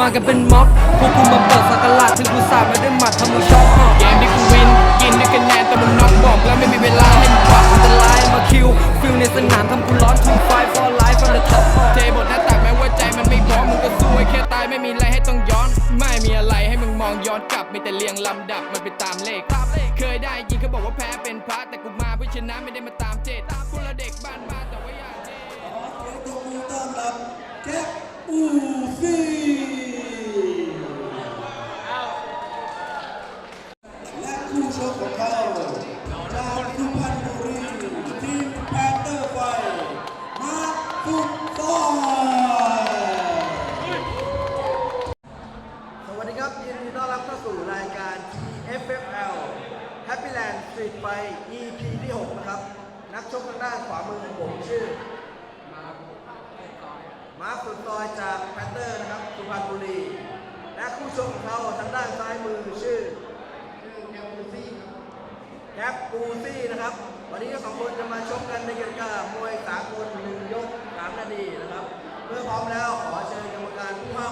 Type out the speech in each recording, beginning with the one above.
มากันเป็นม็อบพวกกูมาเปิดสักการะถึงกูสาดไม่ได้หมัดทำมึงช็อกเกมที่กูวินกินด้วยคะแนนแต่มึงน็อกบอกแล้วไม่มีเวลาให้มึงปากอันตรายมาคิวฟิลในสนามทำกูร้อนทูไฟฟอร์ไลฟ์ฟอร์เดอะท็อปเทบทหน้าตักแม้ว่าใจมันไม่พร้อมมึงก็สู้ไอ้แค่ตายไม่มีอะไรให้ต้องย้อน ไม่มีอะไรให้มึงมองย้อนกลับมีแต่เรียงลำดับมันไปตามเลขเคยได้ยินเขาบอกว่าแพ้เป็นพระแต่กูมาเพื่อชนะไม่ได้มาตามเจตพวกเราเด็กบ้านมาแต่ว่าอยากเจขอ ฟุตซอลสวัสดีครับ ยินดีต้อนรับเข้าสู่รายการ TFFL Happyland Street Fight EP ที่ 6 นะครับ นักชกทางด้านขวามือของผมชื่อ มาร์คสุดซอยจากแพนเตอร์นะครับ สุพรรณบุรี และคู่ชกของเขาทางด้านซ้ายมือชื่อ แคปปูซี่นะครับ วันนี้ทั้งสองคนจะมาชกกันในเกติกามวยสากลหนึ่งยก 3 นาทีนะครับ เมื่อพร้อมแล้วขอเชิญกรรมการผู้ห้า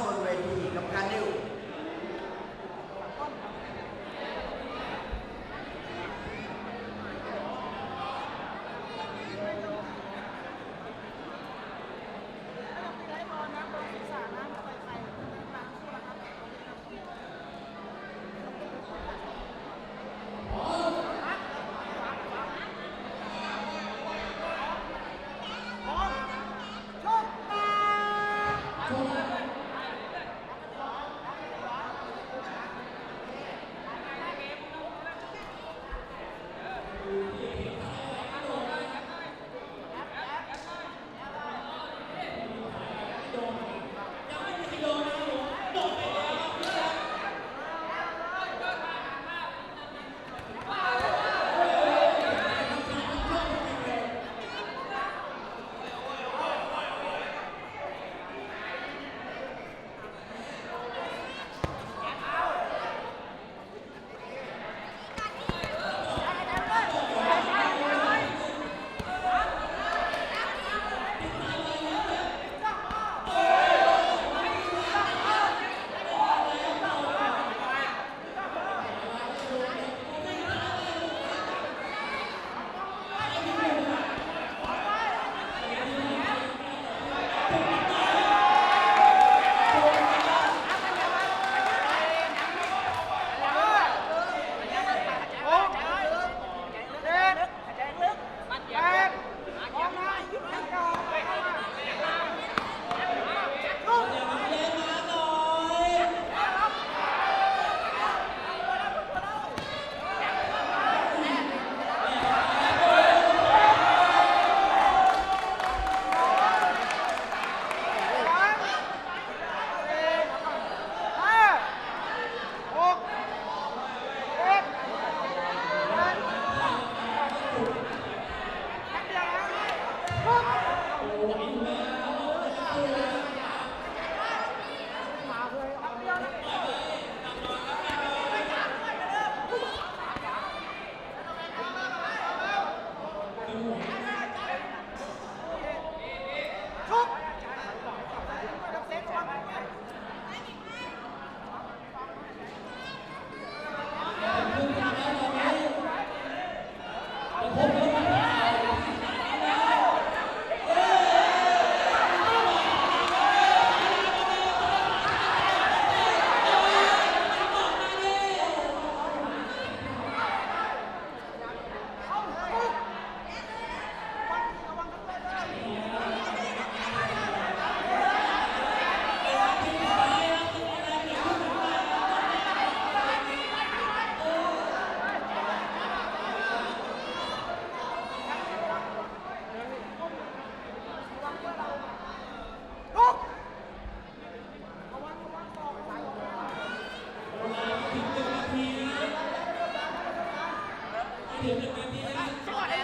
Yeah. สวย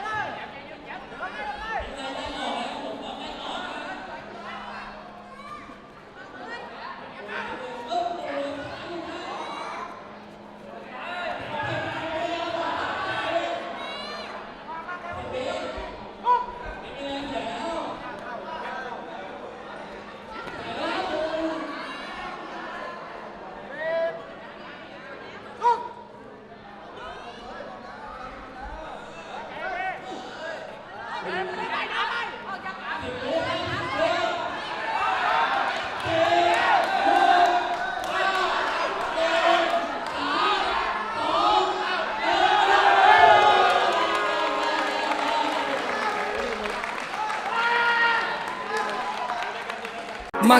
มา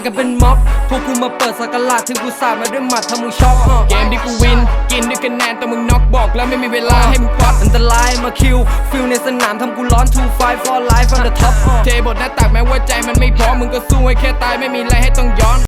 กันเป็นม็อบ พวกกูมาเปิดสักลารถึงกูสาดมาด้วยหมัดทำมึงช็อกเกมที่กูวิน กินด้วยคะแนนแต่มึง แล้วไม่มีเวลาให้มึงพักอันตรายมาคิว ฟิลในสนามทำกูร้อน two five for life from the top อะเทบทหน้าตักแม้ว่าใจมันไม่พร้อมมึงก็สู้ให้แค่ตายไม่มีอะไรให้ต้องย้อน